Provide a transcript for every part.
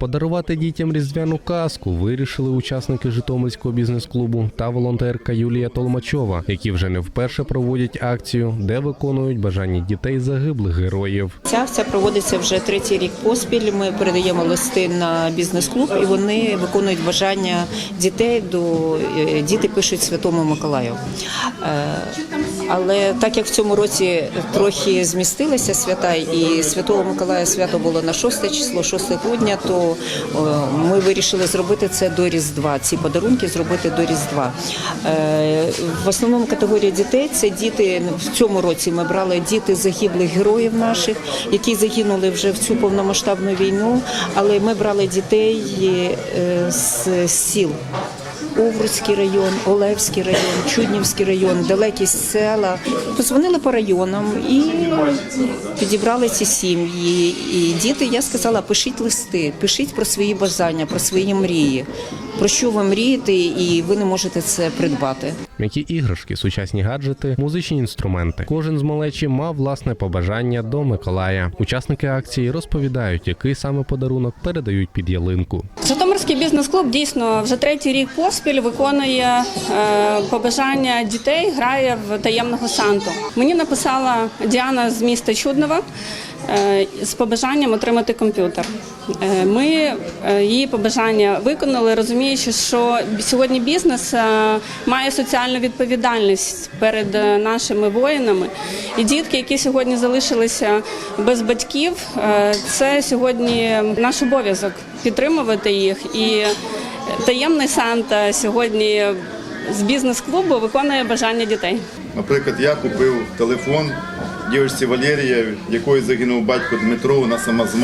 Подарувати дітям різдвяну казку вирішили учасники Житомирського бізнес-клубу та волонтерка Юлія Толмачова, які вже не вперше проводять акцію, де виконують бажання дітей загиблих героїв. Ця акція проводиться вже третій рік поспіль. Ми передаємо листи на бізнес-клуб, і вони виконують бажання дітей. До е, діти пишуть Святому Миколаю. Е, Але так як в цьому році трохи змістилися свята, і Святого Миколая свято було на 6 число, 6 грудня, то е, ми вирішили зробити це до Різдва. Ці подарунки зробити до Різдва. Е, В основному категорія дітей це діти в цьому році. Ми брали діти загиблих героїв наших, які загинули вже в цю повномасштабну війну. Але ми брали дітей е, з сіл. Овруцький район, Олевський район, Чуднівський район, далекі села. Позвонили по районам і підібрали ці сім'ї. І діти, я сказала, пишіть листи, пишіть про свої бажання, про свої мрії, про що ви мрієте, і ви не можете це придбати. М'які іграшки, сучасні гаджети, музичні інструменти. Кожен з малечі мав власне побажання до Миколая. Учасники акції розповідають, який саме подарунок передають під ялинку. Житомирський бізнес-клуб дійсно вже третій рік поспіль виконує е, побажання дітей, грає в таємного Санту. Мені написала Діана з міста Чуднова е, з побажанням отримати комп'ютер. Е, Ми її побажання виконали, розуміючи, що сьогодні бізнес має соціальну відповідальність перед е, нашими воїнами. І дітки, які сьогодні залишилися без батьків, е, це сьогодні наш обов'язок підтримувати їх. І таємний Санта сьогодні з бізнес-клубу виконує бажання дітей. Наприклад, я купив телефон дівчинці Валерія, якої загинув батько Дмитро, вона сама з.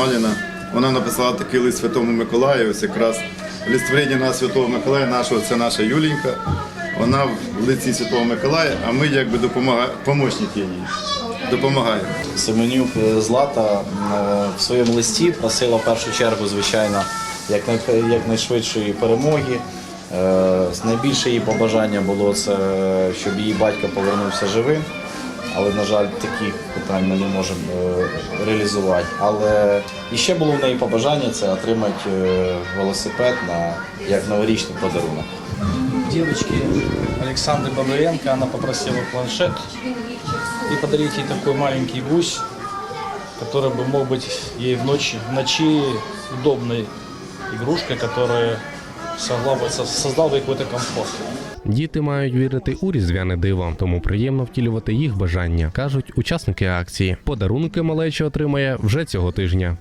Вона написала такий лист Святому Миколаю. Ось якраз листворення на Святого Миколая, нашого це наша Юлінька. Вона в лиці Святого Миколая, а ми якби допомагаємо, помічники їй. Допомагаємо. Семенюк е, Злата е, в своєму листі просила в першу чергу, звичайно, якнайшвидшої перемоги. Е, Найбільше її побажання було це, щоб її батько повернувся живим. Але, на жаль, таких питань ми не можемо реалізувати. Але і ще було в неї побажання це отримати велосипед на як новорічний подарунок девочки Александры Бабаренко, она попросила планшет и подарить ей такой маленький гусь, который бы мог быть ей в ночи, в ночи удобной игрушкой, которая смогла бы, со- создал бы какой-то комфорт. Діти мають вірити у різдвяне диво, тому приємно втілювати їх бажання, кажуть учасники акції. Подарунки малеча отримає вже цього тижня.